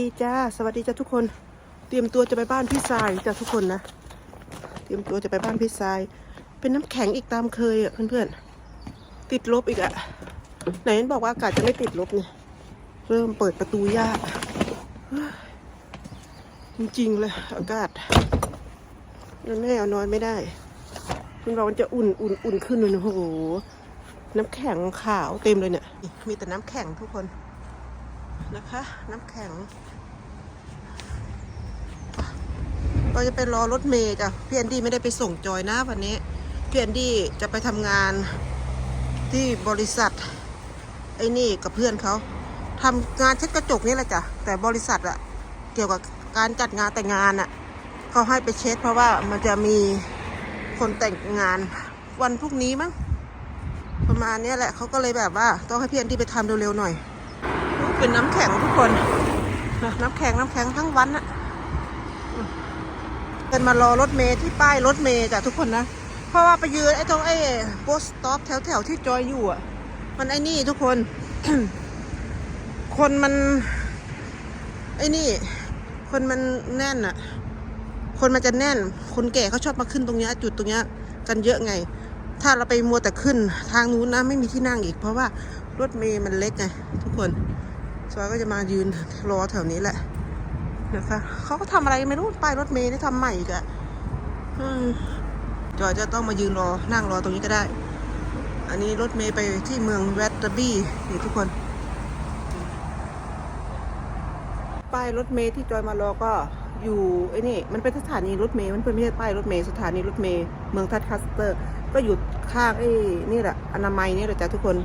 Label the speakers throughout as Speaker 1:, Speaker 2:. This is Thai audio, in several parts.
Speaker 1: ดีจ้าสวัสดีจ้าทุกคน เตรียมตัวจะไปบ้านพี่ทรายจ้าทุกคนนะ เตรียมตัวจะไปบ้านพี่ทราย เป็นน้ำแข็งอีกตามเคยอะเพื่อนๆติดลบอีกอะไหนเห็นบอกว่าอากาศจะไม่ติดลบเนี่ยเริ่มเปิดประตูยากจริงๆเลยอากาศนอนไม่เอานอนไม่ได้คุณบอกมันจะอุ่นอุ่นอุ่นขึ้นเลยนะโอ้โหน้ำแข็งขาวเต็มเลยเนี่ยมีแต่น้ำแข็งทุกคน นะคะ น้ำแข็ง เราจะไปรอรถเมย์จ้ะพี่แอนดี้ไม่ได้ไปส่งจอยนะวันนี้พี่แอนดี้จะไปทำงานที่บริษัท ไอ้นี่กับเพื่อนเขาทำงานเช็ดกระจกนี่แหละจ้ะแต่บริษัทอะเกี่ยวกับการจัดงานแต่งงานอะเขาให้ไปเช็ดเพราะว่ามันจะมีคนแต่งงานวันพรุ่งนี้มั้งประมาณนี้แหละเขาก็เลยแบบว่าต้องให้พี่แอนดี้ไปทำเร็วๆหน่อย เป็นน้ำแข็งทุกคนนะน้ำแข็งน้ำแข็งทั้งวันอะเป็นมารอรถเมย์ที่ป้ายรถเมย์จ้ะทุกคนนะ เพราะว่าไปยืนไอ้ตรงไอ้โบสต็อปแถวแถวๆที่จอยอยู่อะมันไอ้นี่ทุกคน คนมัน ไอ้นี่ คนมันแน่นอะ คนมันจะแน่น คนแก่เขาชอบมาขึ้นตรงเนี้ยจุดตรงเนี้ยกันเยอะไง ถ้าเราไปมัวแต่ขึ้นทางนู้นนะไม่มีที่นั่งอีก เพราะว่ารถเมย์มันเล็กไงทุกคน ซอยก็จะมายืนรอแถวนี้แหละนะคะเขาก็ทำอะไรไม่รู้ป้ายรถเมล์ได้ทำใหม่อีกอะจอยจะต้องมายืนรอนั่งรอตรงนี้ก็ได้ อันนี้รถเมล์ไปที่เมืองแวตเตอร์บี้นี่ทุกคน ป้ายรถเมล์ที่จอยมารอก็อยู่ไอ้นี่มันเป็นสถานีรถเมล์มันเป็นไม่ใช่ป้ายรถเมล์สถานีรถเมล์เมืองทัดคัสเตอร์ ก็อยู่ข้างไอ้นี่แหละอนามัยนี่แหละจ้ะทุกคน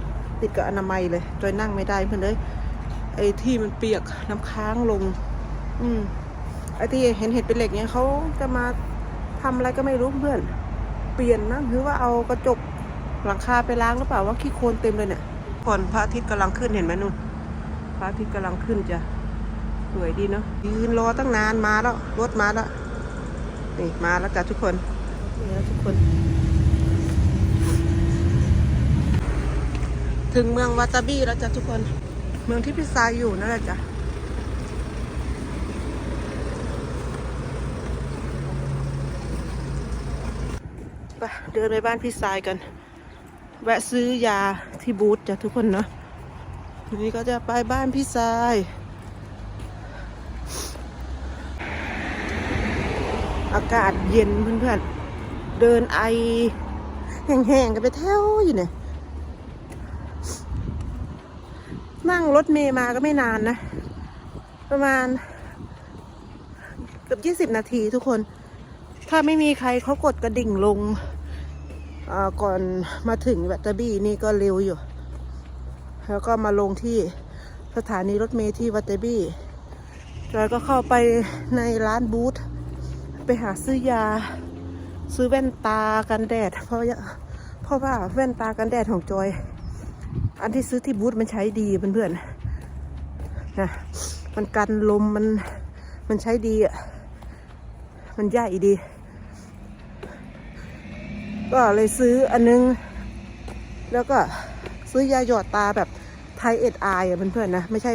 Speaker 1: ติดกับอนามัยเลยจอยนั่งไม่ได้เพื่อนเลย ไอ้ที่มันเปียกน้ำค้างลง อืมไอ้ที่เห็นเห็ดเป็นเหล็กเนี้ยเขาจะมาทำอะไรก็ไม่รู้เพื่อน เปลี่ยนนะหรือว่าเอากระจกหลังคาไปล้างหรือเปล่าว่าขี้โคลนเต็มเลยเนี่ยก่อนพระอาทิตย์กำลังขึ้นเห็นไหมนู่นพระอาทิตย์กำลังขึ้นจ้ะสวยดีเนาะยืนรอตั้งนานมาแล้วรถมาแล้วนี่มาแล้วจ้ะทุกคนนี่แล้วทุกคน ถึงเมืองวาตาบี้แล้วจ้ะทุกคน เมืองที่พี่ซายอยู่นั่นแหละจ้ะไปเดินไปบ้านพี่ซายกัน แวะซื้อยาที่บูธจ้ะทุกคนเนาะวันนี้ก็จะไปบ้านพี่ซายอากาศเย็นเพื่อนๆ เดินไอแห้งๆกันไปแถวอยู่เนี่ย นั่งรถเมย์มาก็ไม่นานนะ ประมาณเกือบยี่สิบนาทีทุกคน ถ้าไม่มีใครเขากดกระดิ่งลงอ่าก่อนมาถึงแบตเตอรี่นี่ก็เร็วอยู่ แล้วก็มาลงที่สถานีรถเมล์ที่วัตเตอบี้แล้วก็เข้าไปในร้านบูธไปหาซื้อยา ซื้อแว่นตากันแดด เพราะว่าเพราะว่าแว่นตากันแดดของจอย อันที่ซื้อที่บูธมันใช้ดีเพื่อนๆนะมันกันลมมันมันใช้ดีอะมันใหญ่ดี ก็เลยซื้ออันนึง แล้วก็ซื้อยาหยอดตาแบบไทเอ็ดไออะเพื่อนๆนะ ไม่ใช่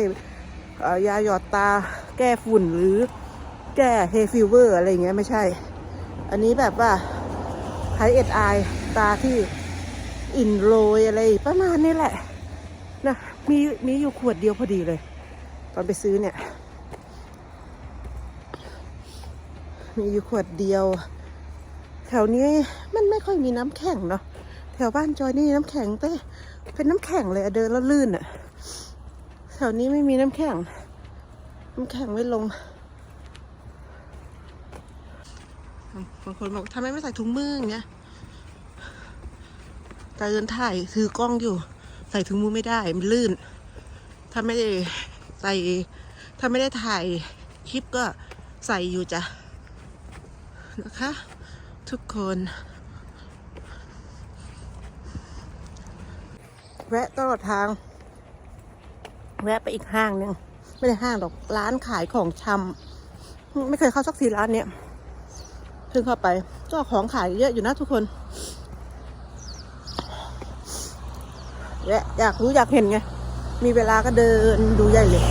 Speaker 1: ยาหยอดตาแก้ฝุ่นหรือแก้เฮฟิเวอร์อะไรเงี้ยไม่ใช่ อันนี้แบบว่าไทเอ็ดไอตาที่อินโรยอะไรประมาณนี้แหละ นะมีมีอยู่ขวดเดียวพอดีเลย ตอนไปซื้อเนี่ย มีอยู่ขวดเดียว แถวนี้มันไม่ค่อยมีน้ำแข็งเนาะแถวบ้านจอยนี่น้ำแข็งเต้เป็นน้ำแข็งเลยเดินแล้วลื่นอะแถวนี้ไม่มีน้ำแข็ง น้ำแข็งไม่ลงบางคนบอกทำไมไม่ใส่ถุงมืออย่างเงี้ยแต่เดินถ่ายถือกล้องอยู่ ใส่ถุงมือไม่ได้มันลื่น ถ้าไม่ได้ใส่ถ้าไม่ได้ถ่ายคลิปก็ใส่อยู่จ้ะนะคะ ทุกคน แวะตลอดทาง แวะไปอีกห้างหนึ่งไม่ได้ห้างหรอกร้านขายของชำไม่เคยเข้าสักทีร้านเนี้ยเพิ่งเข้าไป ก็ของขายเยอะอยู่นะทุกคน และอยากรู้อยากเห็นไง มีเวลาก็เดินดูใหญ่เลย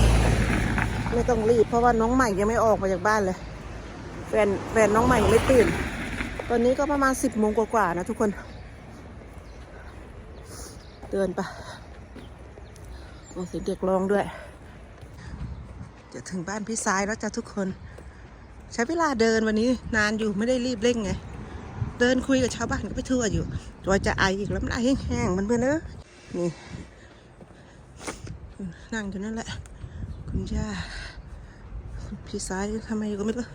Speaker 1: ไม่ต้องรีบเพราะว่าน้องใหม่ยังไม่ออกมาจากบ้านเลย แฟนแฟนน้องใหม่ยังไม่ตื่น ตอนนี้ก็ประมาณสิบโมงกว่าๆนะทุกคน เดินไปโอ้เสียงเด็กร้องด้วย จะถึงบ้านพี่สายแล้วจ้ะทุกคน ใช้เวลาเดินวันนี้นานอยู่ไม่ได้รีบเร่งไง เดินคุยกับชาวบ้านก็ไปทั่วอยู่จอยจะไออีกแล้วมันไอแห้งๆมันเพื่อนเนอะ นี่ นั่งอยู่นั่นแหละ คุณย่าคุณพี่สายทำไมอยู่ก็ไม่รู้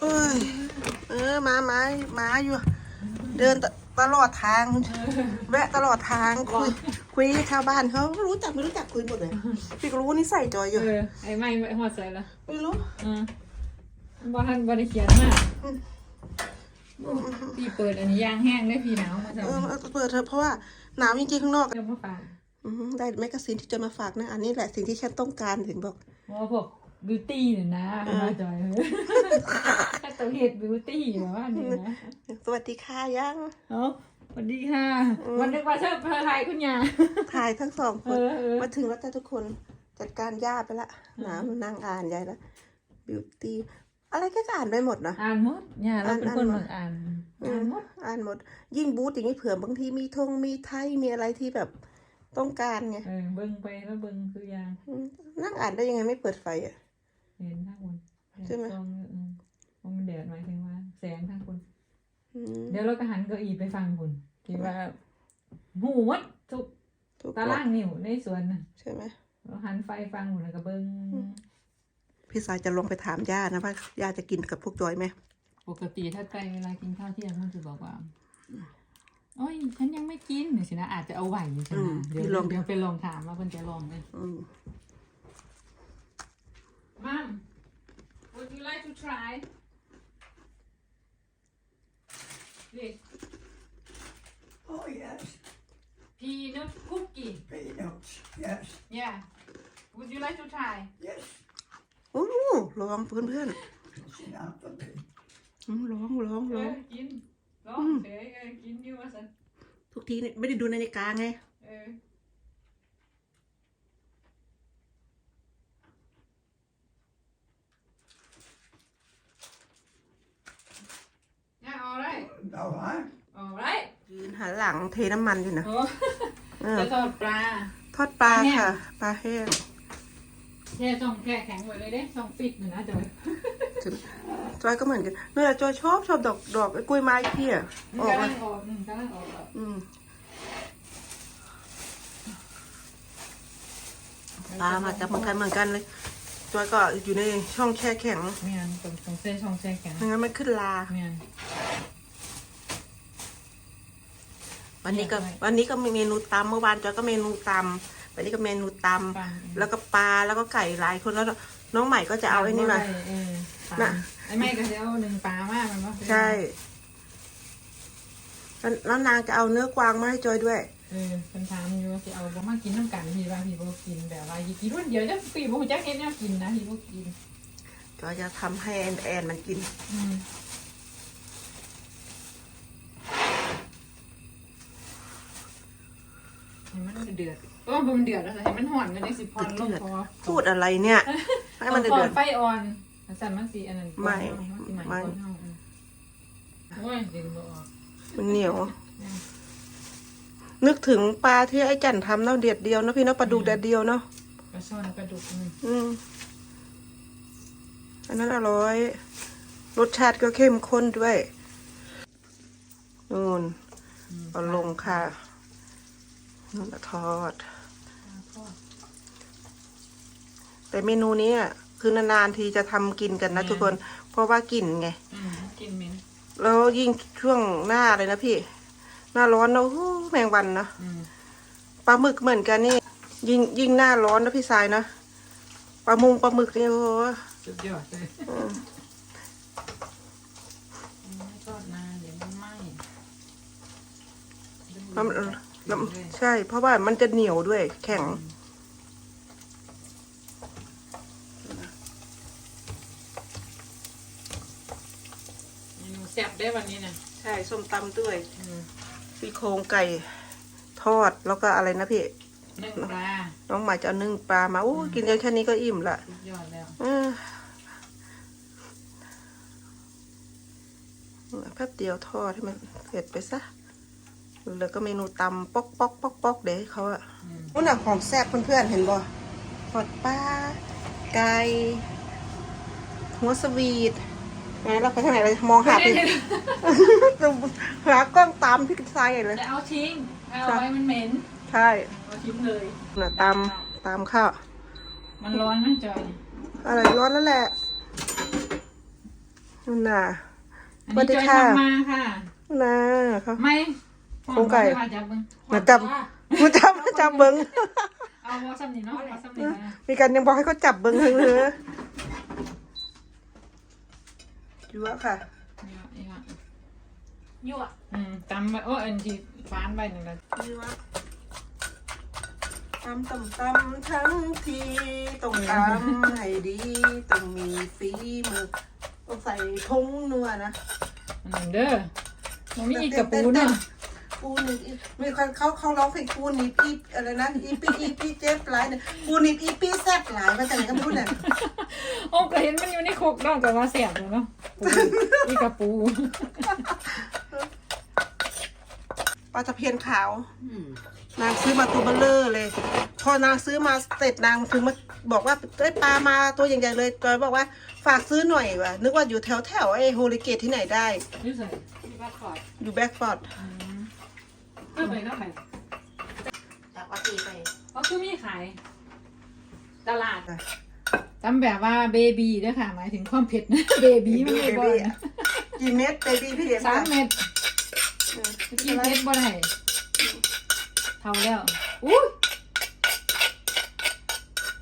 Speaker 1: เอ้ย เออมามามาอยู่ เดินตตลอดทาง แวะตลอดทาง คุยคุยกับชาวบ้านเขารู้จักไม่รู้จักคุยหมดเลยพี่ก็รู้ว่านิสัยจอยอยู่
Speaker 2: เออไอ้ไม่ไม่หัวใจละ
Speaker 1: ไม่รู้
Speaker 2: อ่าบอทันบริเขียนมาก พี่เปิดอันนี้ยางแห้งได้พี่หนาวมาจาก
Speaker 1: เออเปิดเถอะเพราะว่าหนาวจริงๆข้างนอก
Speaker 2: เดี๋ยวมาฝาก
Speaker 1: อืมได้แมกกาซีนที่จะมาฝากนะ อันนี้แหละสิ่งที่ฉันต้องการถึงบอก
Speaker 2: ว่าพวกบิวตี้เนี่ยนะมาจอยแค่ตัวเห็ดบิวตี้แบบว่านี่นะ
Speaker 1: สวัสดีค่ะยัง
Speaker 2: เอ้าสวัสดีค่ะ วันนึกว่าเธอเพอไทยคุณยา
Speaker 1: ถ่ายทั้งสองค
Speaker 2: เอนอเออ
Speaker 1: มาถึงแล้วจ้ะทุกคนจัดการย่าไปละหนาวนั่งอ่านยายละบิวตี้ อะไรก็อ่านไปหมดนะ
Speaker 2: อ่านหมดเนี่ยเราเป็นคน
Speaker 1: อ่านหมด
Speaker 2: อ่าน
Speaker 1: อื
Speaker 2: อ่าน
Speaker 1: ม
Speaker 2: หมด
Speaker 1: อ่านหมด ยิ่งบูธอย่างนี้เผื่อบางทีมีธงมีไทยมีอะไรที่แบบต้องการไง
Speaker 2: เออเบิ่งไปแล้วเบิ่งคือยาง
Speaker 1: อืมนั่งอ่านได้ยังไงไม่เปิดไฟอะ
Speaker 2: เห็นทางบน
Speaker 1: ใช่ไหม
Speaker 2: ซองเออเพราะมันแดดหมายถึงว่า แสงทางบน
Speaker 1: อืม
Speaker 2: เดี๋ยวเราก็หันเก้าอี้ไปฟังคุณที่ว่าหูวัดทุก
Speaker 1: ถูก
Speaker 2: ตารางนิ้วในสวนน่ะ
Speaker 1: ใช่ไหม
Speaker 2: เราหันไฟฟังหุ่นแล้วก็เบิ้ง
Speaker 1: พี่สายจะลงไปถามย่านะว่าย่าจะกินกับพวกจอยไหม
Speaker 2: ปกติถ้าใกล้เวลากินข้าวเที่ยงมันจะบอกว่าโอ้ยฉันยังไม่กินหรือสินะอาจจะเอาไหวอยู่สินะเดี๋ยวเดี๋ยวไปลองถามว่าเพิ่นจะลองไหม
Speaker 1: อืม
Speaker 2: มัม would you like to try this
Speaker 3: Oh, yes,
Speaker 2: peanut cookie
Speaker 3: peanuts, yes,
Speaker 2: yeah would you like to try
Speaker 3: yes.
Speaker 1: โอ้ลองเพื่อนเพื่อน
Speaker 3: It's enough for me.
Speaker 1: ๆอืมลองลอง
Speaker 2: เอ
Speaker 1: ลอ
Speaker 2: องกินลองเฉยเออกินอยู่ว่าสัน
Speaker 1: ทุกทีเนี่ยไม่ได้ดูนาฬิกาไง
Speaker 2: เออเนี่ย alright
Speaker 3: All right.
Speaker 2: alright
Speaker 1: ยืนหันหลังเทน้ำมันอยู่นะ
Speaker 2: โอ้
Speaker 1: เออ
Speaker 2: จะทอดปลา
Speaker 1: ทอดปลา
Speaker 2: ปลาแห้ง
Speaker 1: ค่ะ ปลาแห้ง
Speaker 2: แช่ช่องแช่แข็งไว้เลยเด้ช่องปิดหนึ่งนะจอย
Speaker 1: จอยก็เหมือนกันเนี่ยจอยชอบชอบดอกดอกไอ้กล้วยไม้เพี่ย
Speaker 2: มัน
Speaker 1: ออก
Speaker 2: กำ
Speaker 1: มา
Speaker 2: ลังออกอืมกำลังออกแล้ว
Speaker 1: อืม ปลามาจากเหมือนกันเหมือนกันเลย จอยก็อยู่ในช่องแช่แข็ง
Speaker 2: เมียนตรงตรงเส้นช่องแช่แข็ง
Speaker 1: ไม่งั้นมันขึ้นลา
Speaker 2: เมียน
Speaker 1: วันนี้ก็
Speaker 2: ใช่
Speaker 1: วันนี้ก็มีเมนูตำเมื่อวานจอยก็เมนูตำวันนี้ก็เมนูต
Speaker 2: ปลาำ
Speaker 1: แล้วก็ปลาแล้วก็ไก่หลายคนแล้วน้องใหม่ก็จะเอาไอ้นี่มา
Speaker 2: เออปลา
Speaker 1: น่ะ
Speaker 2: ไอ้ไม่ก็จะเอาหนึ่งปลามากมันว่า
Speaker 1: ใช่แล้วแล้วนางจะเอาเนื้อกวางมาให้จอยด้วย
Speaker 2: เออเป็นถามอยู่ว่าสิเอาบ่มากินน้ำกันพี่ว่าพี่บ่กินแบบว่ากินรุ่นเดียวจะปีบ่ฮู้จักเฮ็ดแนวกินนะพี่บ่กิน
Speaker 1: จอยจะทำให้แอนแอนมันกิน
Speaker 2: อืม ให้มันเดือดเออมันเดือดแล้วให้มันห่อนกันได้สิพรลงคอ
Speaker 1: พูดอะไรเนี่ย ให้มันเดื
Speaker 2: ก่อ
Speaker 1: อนด
Speaker 2: ไฟอ่อนสั่นมันสิอันนั้น
Speaker 1: ไม่
Speaker 2: มันสิใหม่
Speaker 1: ไม่
Speaker 2: ก่อนเฮาอืมโอ้ยดึงบ่ออก
Speaker 1: ๆมันเหนียว นึกถึงปลาที่ไอ้จันทำเนาะเดียดเดียวเนาะพี่เนาะปลาดุกเดียดเดียวเนาะ
Speaker 2: ปลาช่อนปลาดุกอืม
Speaker 1: อืมอันนั้นอร่อย รสชาติก็เข้มข้นด้วยนู่นเอาลงค่ะ นู่นละทอด
Speaker 2: ทอด
Speaker 1: แต่เมนูนี้อะคือนานๆทีจะทำกินกันนะ
Speaker 2: อืม
Speaker 1: ทุกคน เพราะว่ากลิ่นไง
Speaker 2: อืมกินเหม็น
Speaker 1: แล้วยิ่งช่วงหน้าเลยนะพี่ หน้าร้อนนะโอ้โหแมงวันนะ
Speaker 2: อืม
Speaker 1: ปลาหมึกเหมือนกันนี่ ยิ่งยิ่งหน้าร้อนนะพี่สายนะปลามุงปลาหมึกนี่โอ้โห
Speaker 2: สุดยอดเลย
Speaker 1: อืม
Speaker 2: ไม่ทอดนานเดี๋ยวมันไหม้
Speaker 1: แล้วมั นแล้วใช่ เพราะว่ามันจะเหนียวด้วยแข็ง
Speaker 2: เมนูแซ่บได้วันนี้นะ
Speaker 1: ใช่ส้มตำด้วย
Speaker 2: อืม
Speaker 1: ซี่โครงไก่ทอดแล้วก็อะไรนะพี่
Speaker 2: นึ่งปลา
Speaker 1: น้องหมายจะเอานึ่งปลามาอู้กินกันแค่นี้ก็อิ่มละ
Speaker 2: สุดยอดแล้ว
Speaker 1: เออแป๊บเดียวทอดให้มันเสร็จไปซะ เหลือก็เมนูตำป๊อกป๊อกป๊อกป๊อกเดี๋ยวให้เขาอะ
Speaker 2: อืม
Speaker 1: นู่นน่ะของแซ่บเพื่อนๆเห็นบ่ทอดปลาไก่หัวสวีทไหนเราไปทางไหนเลยมองหาพี่หากล้องตามพี่กินไซเลย
Speaker 2: จะเอาทิ้งเอาไว้มันเหม็น
Speaker 1: ใช่
Speaker 2: เอาทิ้งเลย
Speaker 1: น่ะตามตามข้าว
Speaker 2: มันร้อนไหมจอย
Speaker 1: อะไรร้อนแล้วแหละนู่นน่ะ
Speaker 2: อัน
Speaker 1: สวั
Speaker 2: นี้
Speaker 1: สดี
Speaker 2: จอย
Speaker 1: ค่ะ
Speaker 2: ทำมาค่ะ
Speaker 1: นู่นน่ะเขา
Speaker 2: ไม่
Speaker 1: โครงไก่
Speaker 2: มาจับมึง
Speaker 1: มาจับกูจับจับเบิ้ง
Speaker 2: เอาวอซัมนี่เนาะวอซัมนี่นะ
Speaker 1: มีการยังบอกให้เขาจับเบิ้งเลยเนอะยั่วค่ะ
Speaker 2: นี่นี่ค่ะยั่วอืมตำไปโอ้อันที่ฟานไปนั่นแหละ
Speaker 1: ยั่วตำตำตำทั้งทีต้องตำให้ดีต้องมีฝีมือต้องใส่ทงนัวนะ
Speaker 2: อันนั้นเด้อมันมีอีกกระปูเนาะ
Speaker 1: ปูนิบอีมีคนเขาเขาร้องเพลงปูนิบอีอะไรนะอีปีอีปีเจ็บหลายเนี่ยปูนิบอีปีแซ่บหลายมาจากไหนก็ไม่รู้เนี่ย
Speaker 2: โอ้ก็เห็นมันอยู่ในโคกนอกแต่ว่าแสบเลยเนาะปูอีกระปู
Speaker 1: ปลาตะเพียนขาว นางซื้อมาตัวเบลเลอร์เลย พอนางซื้อมาเสร็จนางถึงมาบอกว่าได้ยปลามาตัวใหญ่ๆเลยจอยบอกว่าฝากซื้อหน่อยว่ะนึกว่าอยู่แถวแถวๆไอ้โฮลิเกตที่ไหนได้
Speaker 2: นี่ใส่ที่บ้านขอด
Speaker 1: อยู่แบ็กฟอร์ด
Speaker 2: อืม ก็ไปก็ไป
Speaker 1: จากวัดตีไป
Speaker 2: ก็คือมีขาย ตลาดจำแบบว่าเบบีด้วยค่ะ หมายถึงความเผ็ดนะเบบีมันไม่บ่อยนะ
Speaker 1: กี่เม็ดเบบี้พี่เห็น
Speaker 2: สามเม็ด
Speaker 1: เออ
Speaker 2: กินเผ็ดบ่ได้เท่าแล้วอุ้ย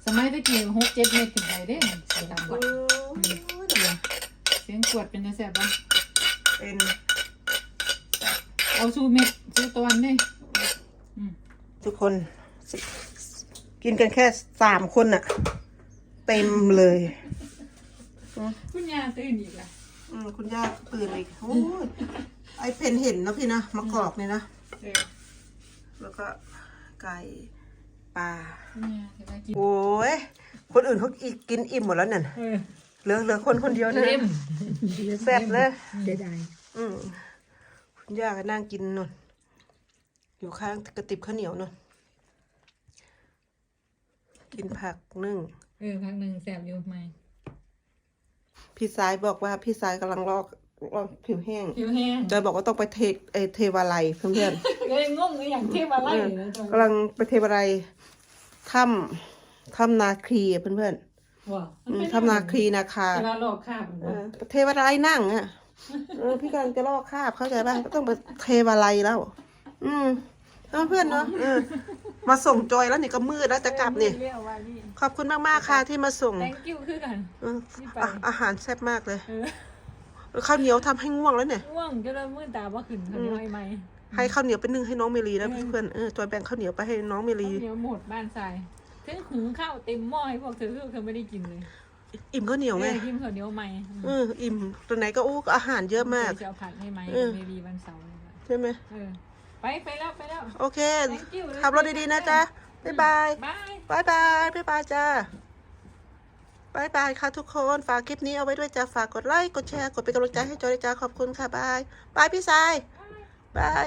Speaker 2: สมัยตะกี้หกเจ็ดเม็ดถึงไหนเด้เสียงดังก
Speaker 1: โอ้
Speaker 2: ว่าย
Speaker 1: เดี๋ยว
Speaker 2: เสียงกวดเป็นจะแสบบ้าง
Speaker 1: เป็น
Speaker 2: เอาสู้เม็ดสู้ตอนเด้อืม
Speaker 1: ทุกคนสกินกันแค่สามคนอะเต็มเลย
Speaker 2: คุณยาตื่นอีกละ
Speaker 1: อืมคุณย่าปืนอีกโอ้ยไอเพนเห็นนะพี่นะมะกอกเนี่ยนะ
Speaker 2: เออ
Speaker 1: แล้วก็ไก่ปลา
Speaker 2: คุณยาจะมากิน
Speaker 1: โอ้ยคนอื่นเขาอีกกินอิ่มหมดแล้วเนี่ย
Speaker 2: เออ
Speaker 1: เหลือเหลือคนคนเดียวเนี่ย
Speaker 2: เล่ม
Speaker 1: แซ่บเลย
Speaker 2: เสียดาย
Speaker 1: อืมคุณ ย่าก็นั่งกินนนอยู่ข้างกระติบข้าวเหนียวนนกินผักนึ่ง
Speaker 2: เออพักหนึ่งแสบอยู่ไหม
Speaker 1: พี่สายบอกว่าพี่สายกำลังลอกลอกผิวแห้ง
Speaker 2: ผิวแห้ง
Speaker 1: จอยบอกว่าต้องไปเทเออเทวาลัยเพื่อน
Speaker 2: ก็ยังงงเลยอย่างเทียบอะไร
Speaker 1: ๆเออ
Speaker 2: นะจอย
Speaker 1: กำลังไปเทวาลัยถ้ำถ้ำนาคีอะเพื่อน
Speaker 2: ว่า
Speaker 1: ๆอืมถ้ำนาคีนาคา
Speaker 2: เวลาหลอกข้าม
Speaker 1: เออเทวาลัยนั่งอะ เออพี่กำลังจะลอกคราบเข้าใจป่ะก็ต้องไปเทวาลัยแล้ว อืมแล้วเพื่อนเนาะเออมาส่งจอยแล้วนี่ก็มืดแล้วจะกลับนี่
Speaker 2: เรียกว่านี่
Speaker 1: ขอบคุณมากๆค่ะที่มาส่ง
Speaker 2: thank you คือกัน
Speaker 1: เออ
Speaker 2: นี่ไป
Speaker 1: อะอาหารแซ่บมากเลย
Speaker 2: เออ
Speaker 1: ข้าวเหนียวทำให้ง่วงแล้วเนี่ย
Speaker 2: ง่วงจะเริ่มมืดตาว่าขึ้นเขาน้อยไหม
Speaker 1: ให้ข้าวเหนียวไปนึ่งให้น้องเมลีนะเพื่อนๆเออจอยแบ่งข้าวเหนียวไปให้น้องเมลี
Speaker 2: เดี๋ยวหมดบ้านทรายถึงหุงข้าวเต็มหม้อให้พวกเธอคือเธอไม่ได้กินเลย
Speaker 1: อิ่มข้าวเหนียว
Speaker 2: เอ
Speaker 1: ไง
Speaker 2: อกินข้าวเหนียวไหม
Speaker 1: เอออิ่มตัวไหนก็อู้อาหารเยอะมาก
Speaker 2: จะเอาผัดให้ไหม
Speaker 1: เออ
Speaker 2: เบบีวันเสาร์นี่แหละ
Speaker 1: ใช่ไหม
Speaker 2: เออไปไปแล้วไปแล้ว
Speaker 1: โอเค
Speaker 2: Thank you
Speaker 1: ขับรถดีๆนะจ๊ะบ๊ายบาย
Speaker 2: บาย
Speaker 1: บายบายบ๊ายบายจ้าบายบายค่ะทุกคน ฝากคลิปนี้เอาไว้ด้วยจ้าฝากกดไลค์ กดแชร์ กดเป็นกำลังใจให้จอยด้วยจ้าขอบคุณค่ะ บาย บายพี่สาย บาย